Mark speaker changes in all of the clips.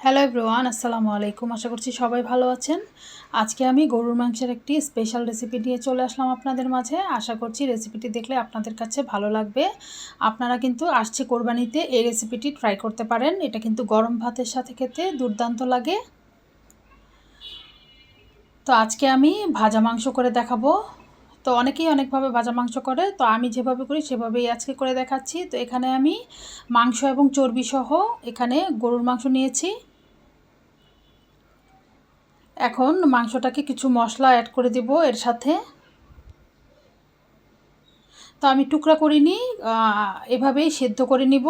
Speaker 1: Hello everyone আসসালামু আলাইকুম। আশা করছি সবাই ভালো আছেন। আজকে আমি গরুর মাংসের একটি স্পেশাল রেসিপি নিয়ে চলে আসলাম আপনাদের মাঝে। আশা করছি রেসিপিটি দেখলে আপনাদের কাছে ভালো লাগবে। আপনারা কিন্তু আসছে কোরবানিতে এই রেসিপিটি ট্রাই করতে পারেন। এটা কিন্তু গরম ভাতের সাথে খেতে দুর্দান্ত লাগে। তো আজকে আমি ভাজা মাংস করে দেখাবো। তো অনেকেই অনেকভাবে ভাজা মাংস করে, তো আমি যেভাবে করি সেভাবেই আজকে করে দেখাচ্ছি। তো এখানে আমি মাংস এবং চর্বি সহ এখানে গরুর মাংস নিয়েছি। এখন মাংসটাকে কিছু মশলা অ্যাড করে দেব এর সাথে। তো আমি টুকরা করিনি এভাবেই সেদ্ধ করে নিব।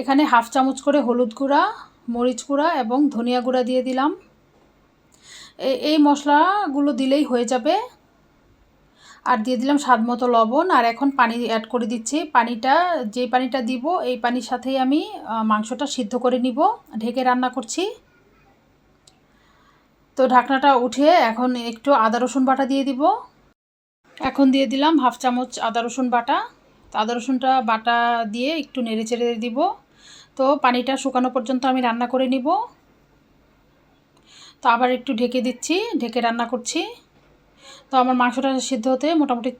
Speaker 1: এখানে হাফ চামচ করে হলুদ গুঁড়া, মরিচ গুঁড়া এবং ধনিয়া গুঁড়া দিয়ে দিলাম। এই মশলাগুলো দিলেই হয়ে যাবে। আর দিয়ে দিলাম স্বাদ মতো লবণ, আর এখন পানি অ্যাড করে দিচ্ছি। পানিটা যে পানিটা দিব, এই পানির সাথেই আমি মাংসটা সিদ্ধ করে নিব, ঢেকে রান্না করছি। তো ঢাকনাটা উঠিয়ে এখন একটু আদা, রসুন বাটা দিয়ে দিব। এখন দিয়ে দিলাম হাফ চামচ আদা, রসুন বাটা। তো আদা, রসুনটা বাটা দিয়ে একটু নেড়ে চেড়ে দিব। তো পানিটা শুকানো পর্যন্ত আমি রান্না করে নিব। তো আবার একটু ঢেকে দিচ্ছি, ঢেকে রান্না করছি। তো আমার মাংসটা সিদ্ধ হতে মোটামুটি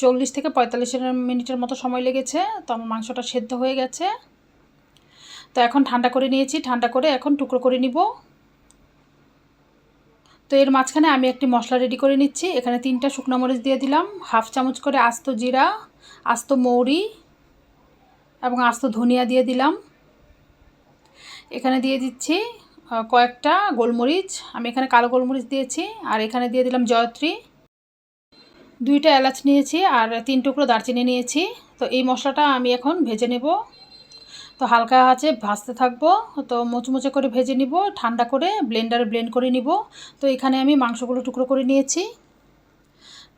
Speaker 1: চল্লিশ থেকে পঁয়তাল্লিশ মিনিটের মতো সময় লেগেছে। তো আমার মাংসটা সেদ্ধ হয়ে গেছে। তো এখন ঠান্ডা করে নিয়েছি। ঠান্ডা করে এখন টুকরো করে নিব। তো এর মাঝখানে আমি একটি মশলা রেডি করে নিচ্ছি। এখানে তিনটা শুকনো মরিচ দিয়ে দিলাম। হাফ চামচ করে আস্ত জিরা, আস্ত মৌরি এবং আস্ত ধনিয়া দিয়ে দিলাম। এখানে দিয়ে দিচ্ছি কয়েকটা গোলমরিচ, আমি এখানে কালো গোলমরিচ দিয়েছি, আর এখানে দিয়ে দিলাম জয়ত্রী। দুইটা এলাচ নিয়েছি আর তিন টুকরো দারচিনি নিয়েছি। তো এই মশলাটা আমি এখন ভেজে নেব। তো হালকা আছে, ভাজতে থাকব। তো মুচমুচে করে ভেজে নিব, ঠান্ডা করে ব্লেন্ডারে ব্লেন্ড করে নিব। তো এখানে আমি মাংসগুলো টুকরো করে নিয়েছি।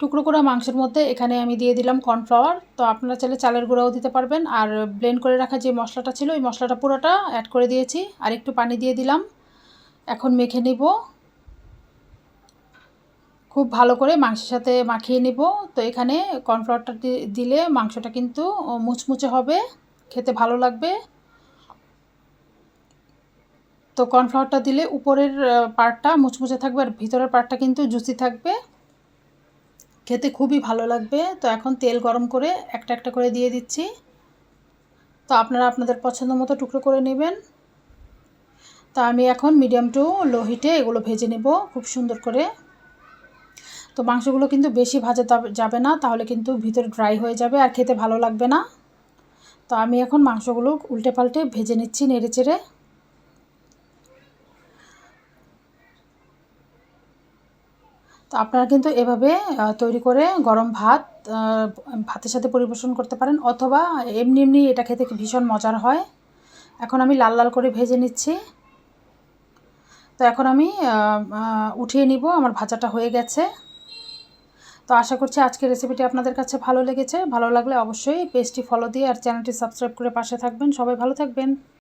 Speaker 1: টুকরো করা মাংসের মধ্যে এখানে আমি দিয়ে দিলাম কর্নফ্লাওয়ার। তো আপনারা চাইলে চালের গুঁড়াও দিতে পারবেন। আর ব্লেন্ড করে রাখা যে মশলাটা ছিল, ওই মশলাটা পুরোটা অ্যাড করে দিয়েছি। আর একটু পানি দিয়ে দিলাম। এখন মেখে নিব। খুব ভালো করে মাংসের সাথে মাখিয়ে নিব। তো এখানে কর্নফ্লাওয়ারটা দিলে মাংসটা কিন্তু মুচমুচে হবে, খেতে ভালো লাগবে। তো কর্নফ্লাওয়ারটা দিলে উপরের পার্টটা মুচমুচে থাকবে আর ভিতরের পার্টটা কিন্তু জুসি থাকবে। খেতে খুবই ভালো লাগবে। তো এখন তেল গরম করে একটা একটা করে দিয়ে দিচ্ছি। তো আপনারা আপনাদের পছন্দ মতো টুকরো করে নেবেন। তো আমি এখন মিডিয়াম টু লো হিটে এগুলো ভেজে নেব খুব সুন্দর করে। তো মাংসগুলো কিন্তু বেশি ভাজা যাবে না, তাহলে কিন্তু ভিতরে ড্রাই হয়ে যাবে আর খেতে ভালো লাগবে না। তো আমি এখন মাংসগুলো উল্টে পাল্টে ভেজে নিচ্ছি নেড়ে চেড়ে। তো আপনারা কিন্তু এভাবে তৈরি করে গরম ভাত ভাতের সাথে পরিবেশন করতে পারেন অথবা এমনি এমনি এটা খেতে ভীষণ মজার হয়। এখন আমি লাল লাল করে ভেজে নিচ্ছি। তো এখন আমি উঠিয়ে নিব, আমার ভাজাটা হয়ে গেছে। তো আশা করছি আজকের রেসিপিটি আপনাদের কাছে ভালো লেগেছে। ভালো লাগলে অবশ্যই পেজটি ফলো দিয়ে আর চ্যানেলটি সাবস্ক্রাইব করে পাশে থাকবেন। সবাই ভালো থাকবেন।